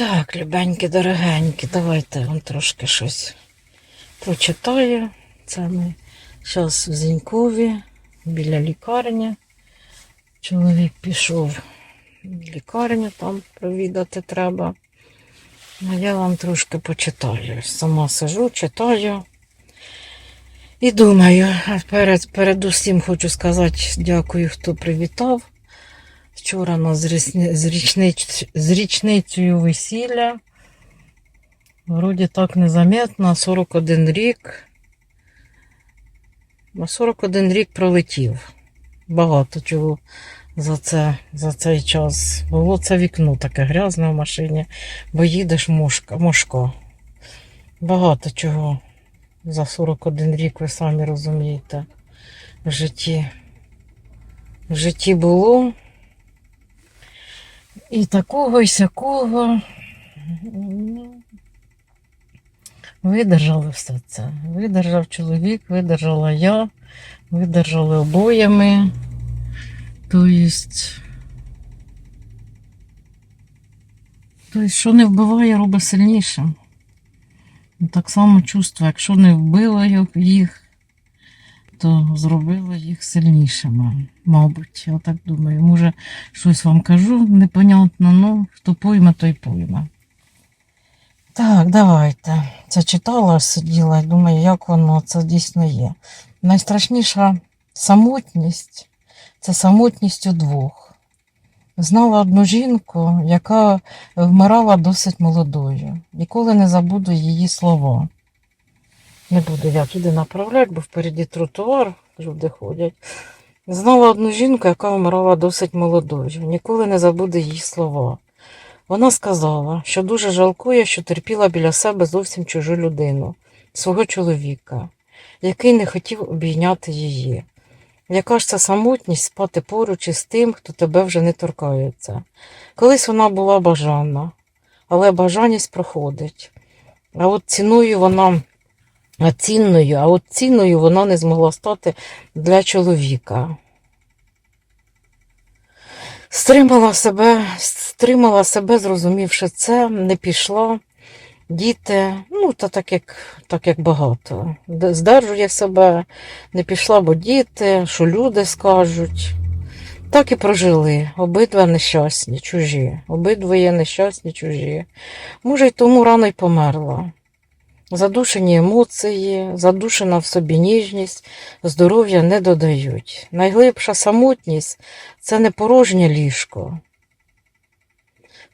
Так, любенькі, дорогенькі, давайте вам трошки щось прочитаю. Це ми зараз в Зінькові, біля лікарні. Чоловік пішов в лікарню, там провідати треба. А я вам трошки почитаю. Сама сижу, читаю. І думаю, перед, перед усім хочу сказати дякую, хто привітав. Вчора нас з, річниць, з річницею весілля. Вроді так незаметно, 41 рік. А 41 рік пролетів. Багато чого за, це, за цей час. Було це вікно таке грязне в машині, бо їдеш мошка, мошко. Багато чого за 41 рік, ви самі розумієте, в житті. В житті було. І такого, і сякого. Ну, Видержали все це. Видержав чоловік, видержала я, видержали обоями. Тобто, тобто, що не вбиває, робить сильнішим. Так само чувство, якщо не вбило їх, то зробило їх сильнішими, мабуть. Я так думаю. Може, щось вам кажу непонятно, ну хто пойме, той пойме. Так, давайте. Це читала, сиділа і думаю, як воно це дійсно є. Найстрашніша самотність це самотність у двох. Знала одну жінку, яка вмирала досить молодою. Ніколи не забуду її слова. Не буду я туди направляти, бо впереді тротуар, люди ходять. Знала одну жінку, яка вмирала досить молодою. Ніколи не забуду її слова. Вона сказала, що дуже жалкує, що терпіла біля себе зовсім чужу людину, свого чоловіка, який не хотів обійняти її. Яка ж це самотність спати поруч із тим, хто тебе вже не торкається? Колись вона була бажана, але бажаність проходить. А от ціною вона цінною, а от цінною вона не змогла стати для чоловіка. Стримала себе, стримала себе, зрозумівши це, не пішла. Діти, ну, та так як, так як багато. Здержує себе, не пішла, бо діти, що люди скажуть. Так і прожили. Обидва нещасні, чужі. Обидвоє нещасні, чужі. Може, й тому рано й померла. Задушені емоції, задушена в собі ніжність, здоров'я не додають. Найглибша самотність це не порожнє ліжко.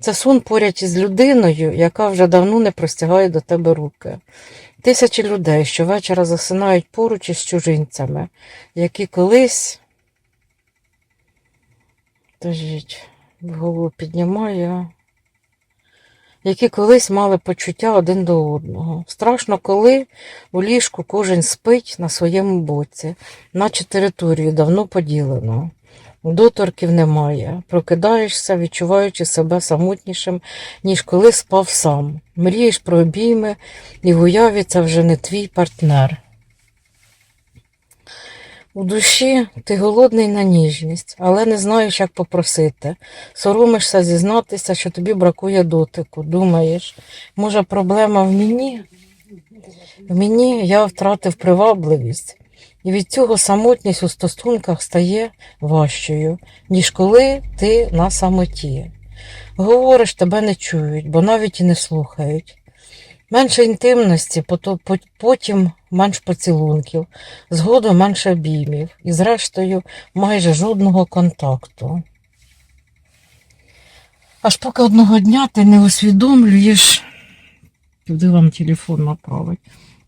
Це сон поряд із людиною, яка вже давно не простягає до тебе руки. Тисячі людей щовечора засинають поруч із чужинцями, які колись. Тожіть, голову піднімаю які колись мали почуття один до одного. Страшно, коли у ліжку кожен спить на своєму боці, наче територію давно поділено. Доторків немає. Прокидаєшся, відчуваючи себе самотнішим, ніж коли спав сам. Мрієш про обійми, і в уяві це вже не твій партнер. У душі ти голодний на ніжність, але не знаєш, як попросити. Соромишся зізнатися, що тобі бракує дотику. Думаєш, може, проблема в мені? В мені я втратив привабливість, і від цього самотність у стосунках стає важчою, ніж коли ти на самоті. Говориш, тебе не чують, бо навіть і не слухають. Менше інтимності, потім менш поцілунків, згодом менше обіймів і, зрештою, майже жодного контакту. Аж поки одного дня ти не усвідомлюєш, куди вам телефон направить,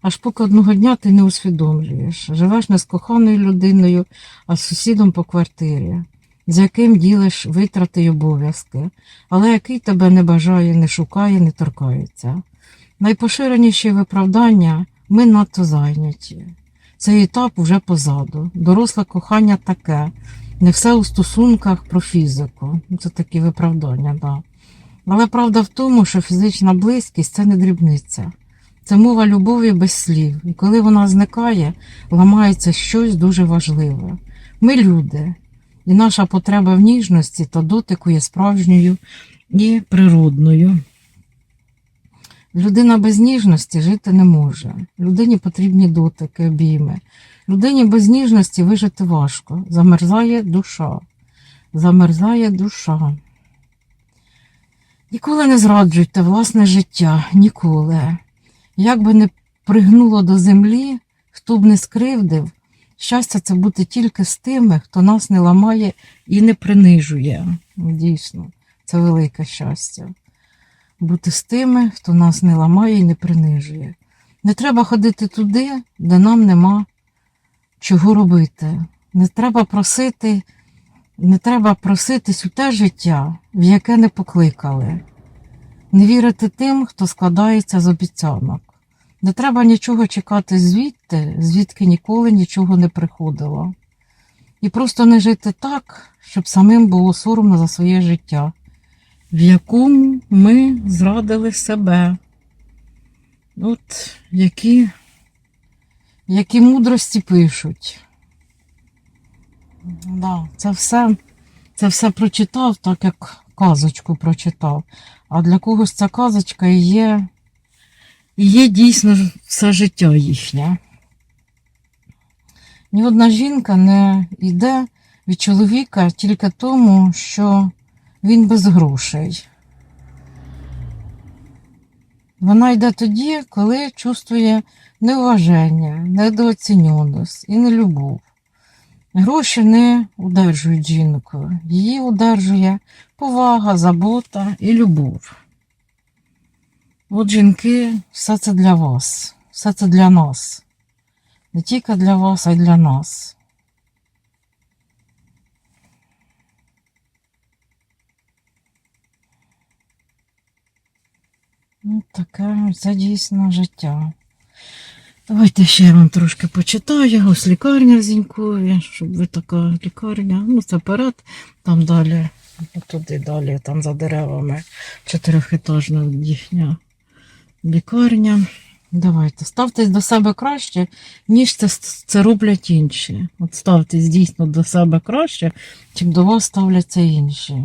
аж поки одного дня ти не усвідомлюєш, живеш не з коханою людиною, а з сусідом по квартирі, з яким ділиш витрати й обов'язки, але який тебе не бажає, не шукає, не торкається. Найпоширеніші виправдання ми надто зайняті. Цей етап уже позаду. Доросле кохання таке. Не все у стосунках про фізику. Це такі виправдання, да. Але правда в тому, що фізична близькість це не дрібниця. Це мова любові без слів. І коли вона зникає, ламається щось дуже важливе. Ми люди, і наша потреба в ніжності та дотику є справжньою і природною. Людина без ніжності жити не може. Людині потрібні дотики, обійми. Людині без ніжності вижити важко. Замерзає душа. Замерзає душа. Ніколи не зраджуйте власне життя. Ніколи. Як би не пригнуло до землі, хто б не скривдив, щастя це бути тільки з тими, хто нас не ламає і не принижує. Дійсно, це велике щастя. Бути з тими, хто нас не ламає і не принижує. Не треба ходити туди, де нам нема чого робити. Не треба просити, не треба проситись у те життя, в яке не покликали. Не вірити тим, хто складається з обіцянок. Не треба нічого чекати звідти, звідки ніколи нічого не приходило. І просто не жити так, щоб самим було соромно за своє життя, в якому ми зрадили себе. От які, які мудрості пишуть. Да, це все, це все прочитав, так як казочку прочитав. А для когось ця казочка є, і є дійсно все життя їхнє. Ні одна жінка не йде від чоловіка тільки тому, що він без грошей. Вона йде тоді, коли чувствує неуваження, недооціненість і нелюбов. Гроші не удержують жінку, її удержує повага, забота і любов. От жінки, все це для вас, все це для нас. Не тільки для вас, а й для нас. Ну, таке це дійсно життя. Давайте ще я вам трошки почитаю. Ось лікарня в Зінькові, щоб ви така лікарня. Ну, це перед, там далі, туди далі, там за деревами чотирьохетажна їхня лікарня. Давайте, ставтесь до себе краще, ніж це, це роблять інші. От ставтесь дійсно до себе краще, чим до вас ставляться інші.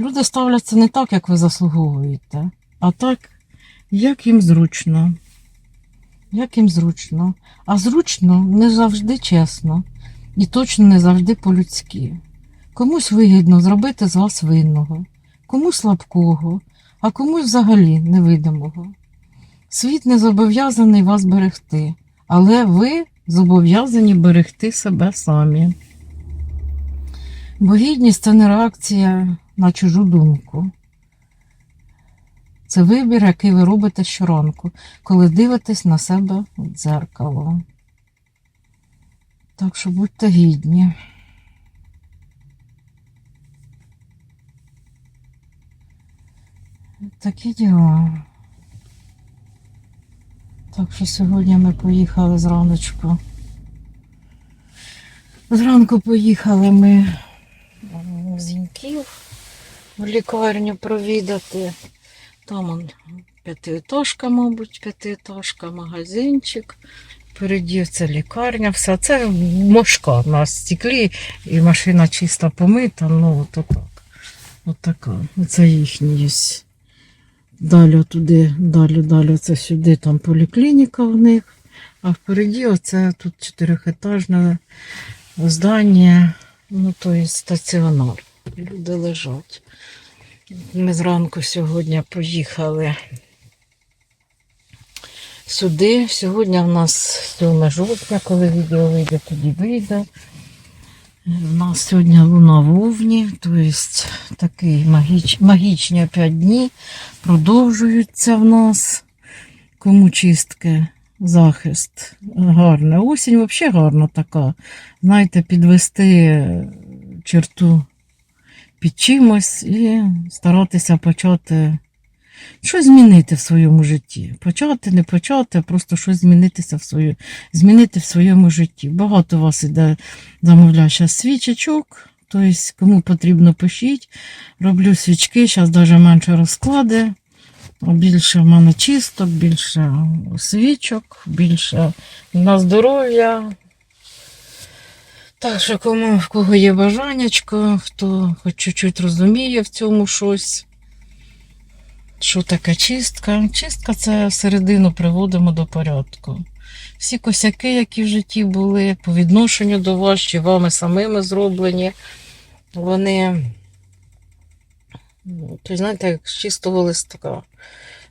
Люди ставляться не так, як ви заслуговуєте, а так, як їм зручно. Як їм зручно. А зручно не завжди чесно і точно не завжди по-людськи. Комусь вигідно зробити з вас винного, комусь слабкого, а комусь взагалі невидимого. Світ не зобов'язаний вас берегти, але ви зобов'язані берегти себе самі. Бо гідність це не реакція на чужу думку. Це вибір, який ви робите щоранку, коли дивитесь на себе в дзеркало. Так що будьте гідні. Такі діла. Так що сьогодні ми поїхали зраночку. Зранку поїхали ми в Зіньків в лікарню провідати. Там он п'ятиэтажка, мабуть, п'ятиэтажка, магазинчик. Впереді це лікарня, все. Це мошка на стеклі і машина чисто помита, ну от так. От така. Це їхні. Далі туди, далі, далі, це сюди, там поліклініка в них. А впереді оце тут чотирьохетажне здання, ну то є стаціонар. Люди лежать. Ми зранку сьогодні поїхали сюди. Сьогодні в нас 7 жовтня, коли відео вийде, тоді вийде. У нас сьогодні луна в Овні, тобто такий магіч, магічні 5 дні продовжуються в нас. Кому чистки, захист. Гарна. Осінь взагалі гарна така. Знаєте, підвести черту під чимось і старатися почати щось змінити в своєму житті. Почати, не почати, а просто щось змінитися в свою, змінити в своєму житті. Багато вас іде, замовляю свічечок. Тобто, кому потрібно, пишіть. Роблю свічки, зараз навіть менше розклади. Більше в мене чисток, більше свічок, більше на здоров'я. Так що кому в кого є бажаннячко, хто хоч чуть-чуть розуміє в цьому щось, Що таке чистка? Чистка це середину приводимо до порядку. Всі косяки, які в житті були, по відношенню до вас, чи вами самими зроблені, вони, ну, то знаєте, як з чистого листка,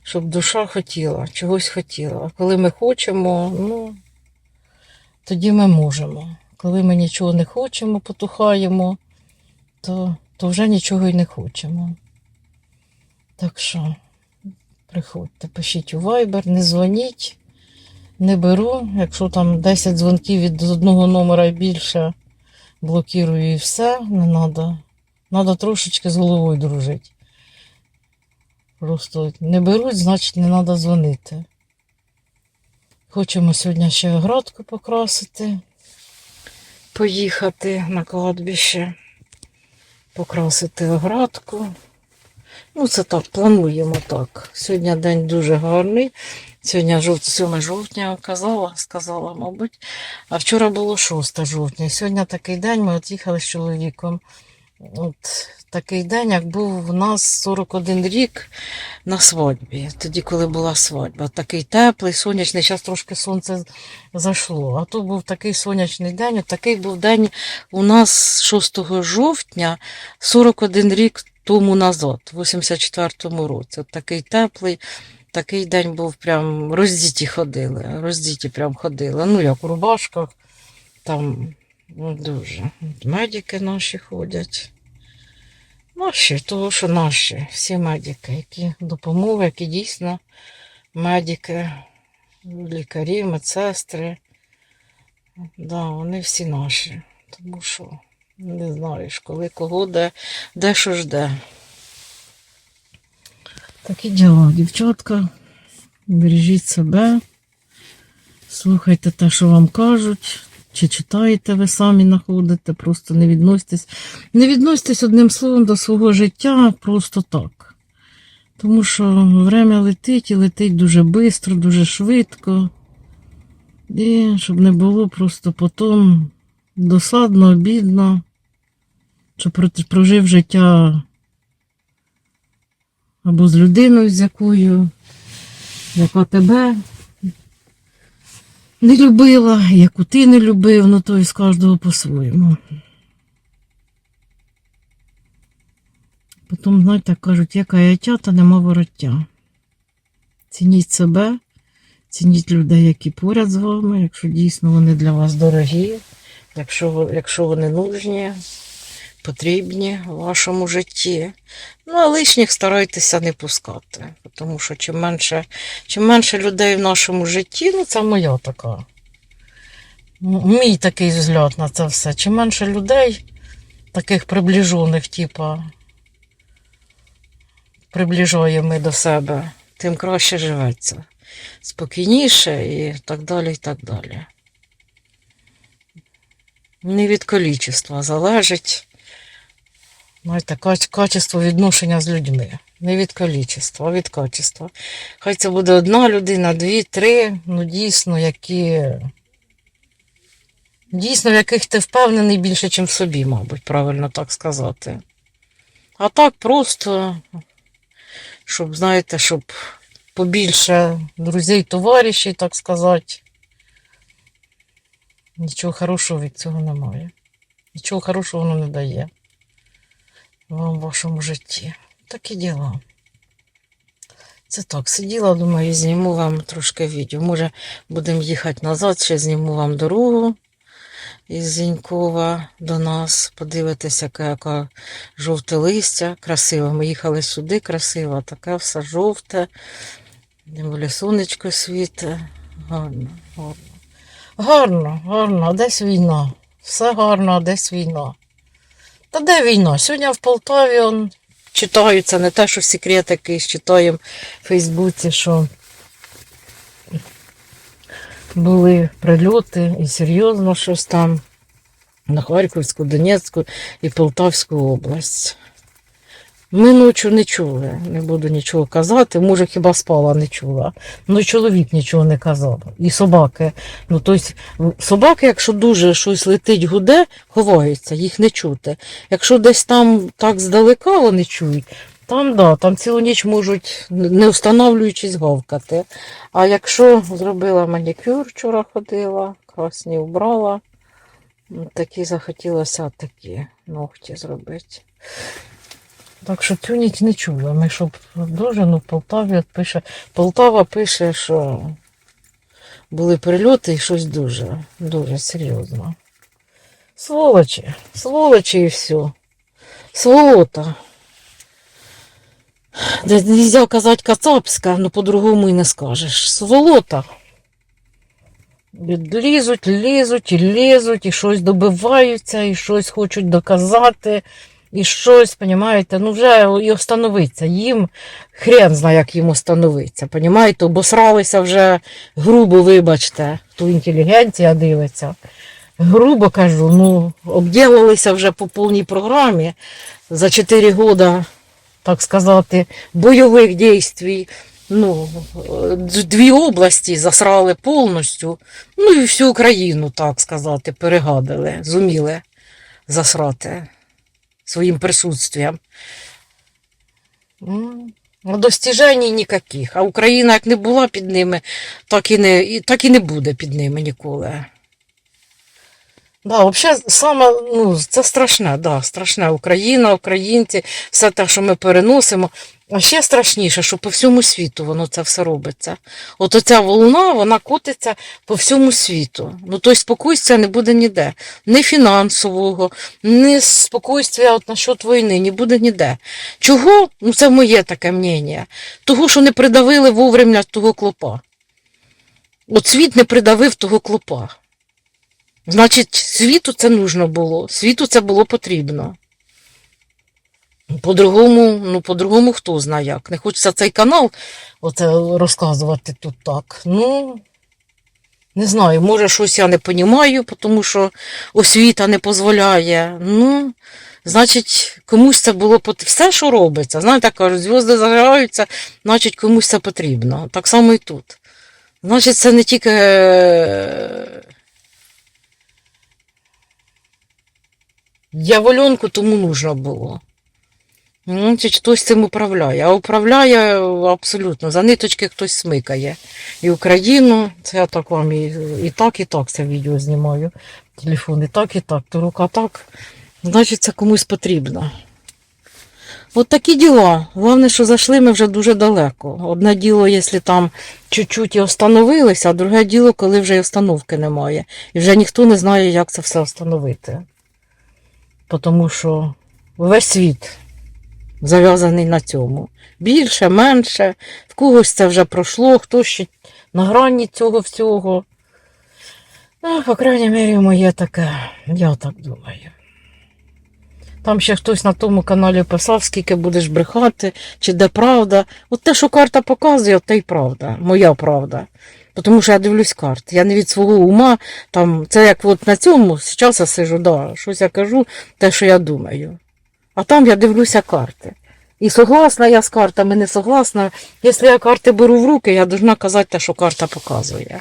щоб душа хотіла, чогось хотіла. А коли ми хочемо, ну, тоді ми можемо. Коли ми нічого не хочемо, потухаємо, то, то вже нічого й не хочемо. Так що, приходьте, пишіть у Viber, не дзвоніть, не беру. Якщо там 10 дзвонків від одного номера і більше, блокірую і все, не треба. Треба трошечки з головою дружити. Просто не беруть, значить не треба дзвонити. Хочемо сьогодні ще оградку покрасити, поїхати на кладбище, покрасити оградку. Ну, це так, плануємо так. Сьогодні день дуже гарний. Сьогодні 7 жовтня казала, сказала, мабуть. А вчора було 6 жовтня. Сьогодні такий день ми от з чоловіком. От такий день, як був у нас 41 рік на свадьбі. Тоді, коли була свадьба. Такий теплий, сонячний, зараз трошки сонце зайшло. А то був такий сонячний день. От такий був день у нас 6 жовтня, 41 рік тому назад, в 84-му році. От такий теплий. Такий день був прям роздіті ходили, роздіті прям ходили. Ну, як у рубашках, там ну, дуже. Медики наші ходять. Наші, того, що наші, всі медики, які допомоги, які дійсно медики, лікарі, медсестри. Да, вони всі наші. Тому що не знаєш, коли кого, де, де що жде. Такі діла, дівчатка. Бережіть себе, слухайте те, що вам кажуть, чи читаєте ви самі знаходите, просто не відноситесь. Не відноситесь одним словом до свого життя просто так. Тому що время летить і летить дуже швидко, дуже швидко. І щоб не було просто потім досадно, обідно, що про- прожив життя або з людиною, з якою, яка тебе не любила, яку ти не любив, ну то і з кожного по-своєму. Потім, знаєте, кажуть, яка яття, та нема вороття. Цініть себе, цініть людей, які поряд з вами, якщо дійсно вони для вас дорогі, якщо, якщо вони нужні, потрібні в вашому житті. Ну, а лишніх старайтеся не пускати. Тому що чим менше, чим менше людей в нашому житті, ну це моя така. Мій такий взгляд на це все. Чим менше людей, таких приближених, типа, приближаємо ми до себе, тим краще живеться. Спокійніше і так далі, і так далі. Не від количества залежить. Кач- качество відношення з людьми. Не від количества, а від качества. Хай це буде одна людина, дві, три, ну дійсно, які. Дійсно, в яких ти впевнений більше, ніж в собі, мабуть, правильно так сказати. А так просто, щоб, знаєте, щоб побільше друзей, товаришів, так сказати. Нічого хорошого від цього немає. Нічого хорошого воно не дає вам в вашому житті. Такі діла. Це так, сиділа, думаю, зніму вам трошки відео. Може, будемо їхати назад, ще зніму вам дорогу із Зінькова до нас. Подивитися, яке жовте листя. Красиво. Ми їхали сюди, красиво, таке все жовте. Тим сонечко світе. Гарно, гарно. Гарно, гарно, десь війна. Все гарно, десь війна. Та де війна? Сьогодні в Полтаві он, читаються, не те, що секрет якийсь, читаємо в Фейсбуці, що були прильоти і серйозно щось там на Харківську, Донецьку і Полтавську область. Ми ночі не чули, не буду нічого казати. Може, хіба спала, не чула. Ну, чоловік нічого не казав. І собаки. Ну, тобто, собаки, якщо дуже щось летить, гуде, ховаються, їх не чути. Якщо десь там так здалека вони чують, Там, да, там цілу ніч можуть, не встановлюючись, гавкати. А якщо зробила манікюр, вчора ходила, красні вбрала, такі захотілося такі ногті зробити. Так що цю ніч не чула. Ми щоб дуже, ну в Полтаві пише. Полтава пише, що були прильоти і щось дуже, дуже серйозно. Сволочі, сволочі і все. Сволота. Де нельзя казати кацапська, ну по-другому і не скажеш. Сволота. Лізуть, лізуть і лізуть, і щось добиваються, і щось хочуть доказати, і щось, понімаєте, ну вже і остановиться. Їм хрен знає, як їм остановиться. Понімаєте, обосралися вже грубо, вибачте, хто інтелігенція дивиться. Грубо кажу, ну, обділилися вже по повній програмі за 4 роки, так сказати, бойових дій. Ну, дві області засрали повністю, ну і всю Україну, так сказати, перегадили, зуміли засрати своїм присутствием. Ну, Достіжень ніяких. А Україна як не була під ними, так і не, так і не буде під ними ніколи. Да, взагалі, саме, ну, це страшне, да, страшне. Україна, українці, все те, що ми переносимо. А ще страшніше, що по всьому світу воно це все робиться. От оця волна, вона котиться по всьому світу. Ну, той спокійствия не буде ніде. Ні фінансового, ні спокійствия от насчет війни, не буде ніде. Чого? Ну, це моє таке мнення. Того, що не придавили вовремя того клопа. От світ не придавив того клопа. Значить, світу це нужно було, світу це було потрібно. По-другому, ну, по-другому хто знає як. Не хочеться цей канал оце розказувати тут так. Ну, не знаю, може щось я не розумію, тому що освіта не дозволяє. Ну, значить, комусь це було потрібно. Все, що робиться, знаєте, кажуть, зв'язки загораються, значить комусь це потрібно. Так само і тут. Значить, це не тільки. е, Дьяволенку тому нужно було. Ну, чи хтось цим управляє. А управляє абсолютно. За ниточки хтось смикає. І Україну, це я так вам і, і так, і так це відео знімаю. Телефон і так, і так, то рука так. Значить, це комусь потрібно. От такі діла. Головне, що зайшли ми вже дуже далеко. Одне діло, якщо там чуть-чуть і остановилися, а друге діло, коли вже і остановки немає. І вже ніхто не знає, як це все встановити. Тому що весь світ зав'язаний на цьому. Більше, менше, в когось це вже пройшло, хтось ще на грані цього всього. Ну, по крайній мірі, моє таке, я так думаю. Там ще хтось на тому каналі писав, скільки будеш брехати, чи де правда. От те, що карта показує, те й правда, моя правда. Тому що я дивлюсь карти. Я не від свого ума, там, це як от на цьому, зараз я сижу, да, щось я кажу, те, що я думаю. А там я дивлюся карти. І согласна я з картами, не согласна. Якщо я карти беру в руки, я повинна казати те, що карта показує.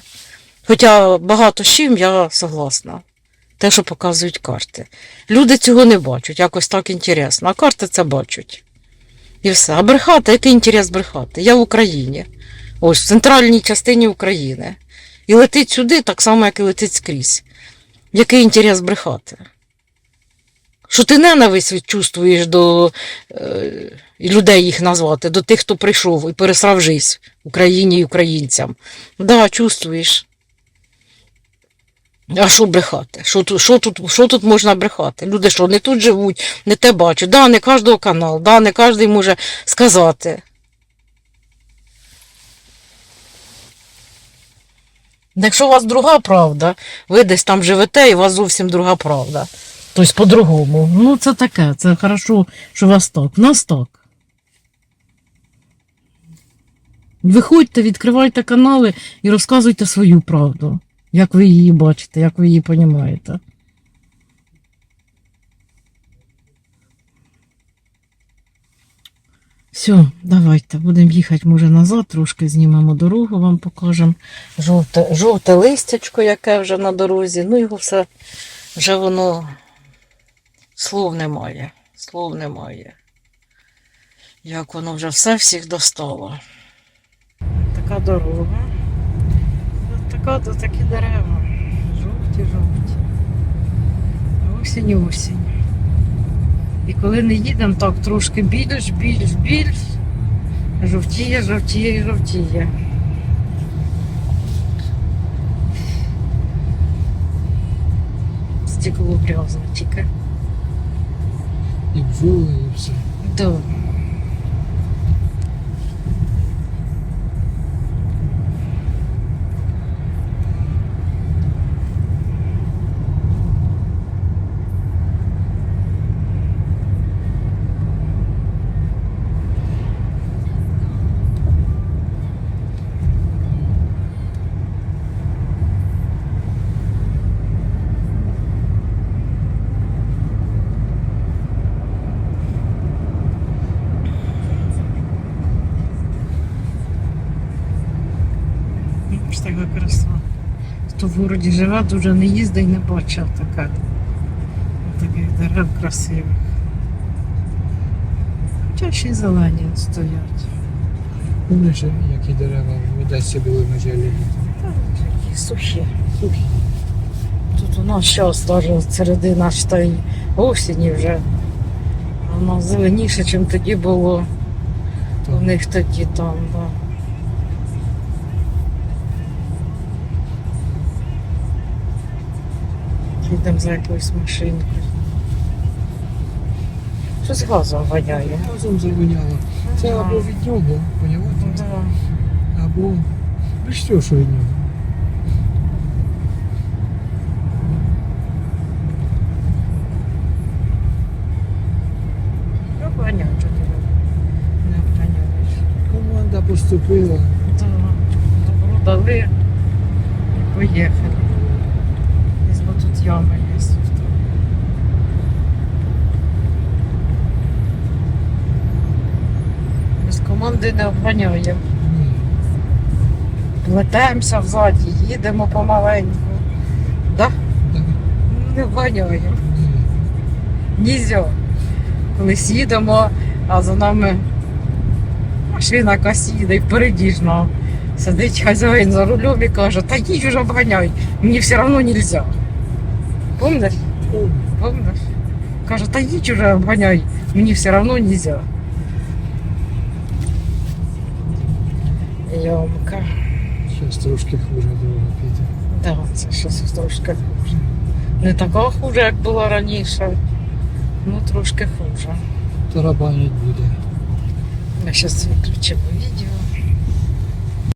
Хоча багато з чим я согласна. Те, що показують карти. Люди цього не бачать, якось так інтересно. А карти це бачать. І все. А брехати, який інтерес брехати? Я в Україні. Ось в центральній частині України. І летить сюди так само, як і летить скрізь. Який інтерес брехати? Що ти ненависть відчувствуєш до е, людей їх назвати, до тих, хто прийшов і пересрав жизнь Україні і українцям. Да, чувствуєш. А що брехати? Що тут, що, тут, що тут можна брехати? Люди що, не тут живуть, не те бачать. Да, не кожного канал, да, не кожен може сказати. Якщо у вас друга правда, ви десь там живете і у вас зовсім друга правда. Тобто по-другому. Ну, це таке, це хорошо, що вас так. У нас так. Виходьте, відкривайте канали і розказуйте свою правду, як ви її бачите, як ви її розумієте. Все, давайте, будемо їхати, може, назад, трошки знімемо дорогу, вам покажемо. Жовте, жовте листячко, яке вже на дорозі. Ну, його все вже воно слов немає. Слов немає. Як воно вже все всіх достало. Така дорога. Така то такі дерева. Жовті, жовті. Осінь, осінь. І коли не їдемо, так трошки більш, більш, більш. Жовтіє, жовтіє, жовтіє. Стекло грязне тільки. І бджоли, і все. Да. Ну, Ось така краса. Хто в городі живе, дуже не їздить і не бачив така. Таких дерев красивих. Хоча ще й зелені стоять. Помниш, які дерева в Одесі були на джелі? Та такі сухі. Сухі. Тут у нас зараз навіть середина ж осені вже. Воно зеленіше, ніж тоді було. У них тоді там, да. Їдемо за якоюсь машинкою. Щось газом воняє. Разом завоняло. Це Ага. або від нього, понятно? Да. Або ну що, що від нього. Ну, що ти не обганяєш. Команда поступила. Да. Добро дали і поїхали. Ями є. Без команди не обганяємо. Ні. Плетемося взаді, їдемо помаленьку. Да? Не обганяємо. Нізьо. Колись їдемо, а за нами машина якась їде і впереді ж нам. Сидить хазяїн за рулем і каже, та їдь вже обганяй, мені все одно не можна. Помниш? О, Помниш? Каже, та їдь вже обганяй, мені все одно не можна. Йомка. Зараз трошки хуже дорога піде. Да, це щось трошки хуже. Не така хуже, як було раніше. Ну трошки хуже. Тарабанять буде. Я зараз виключимо відео.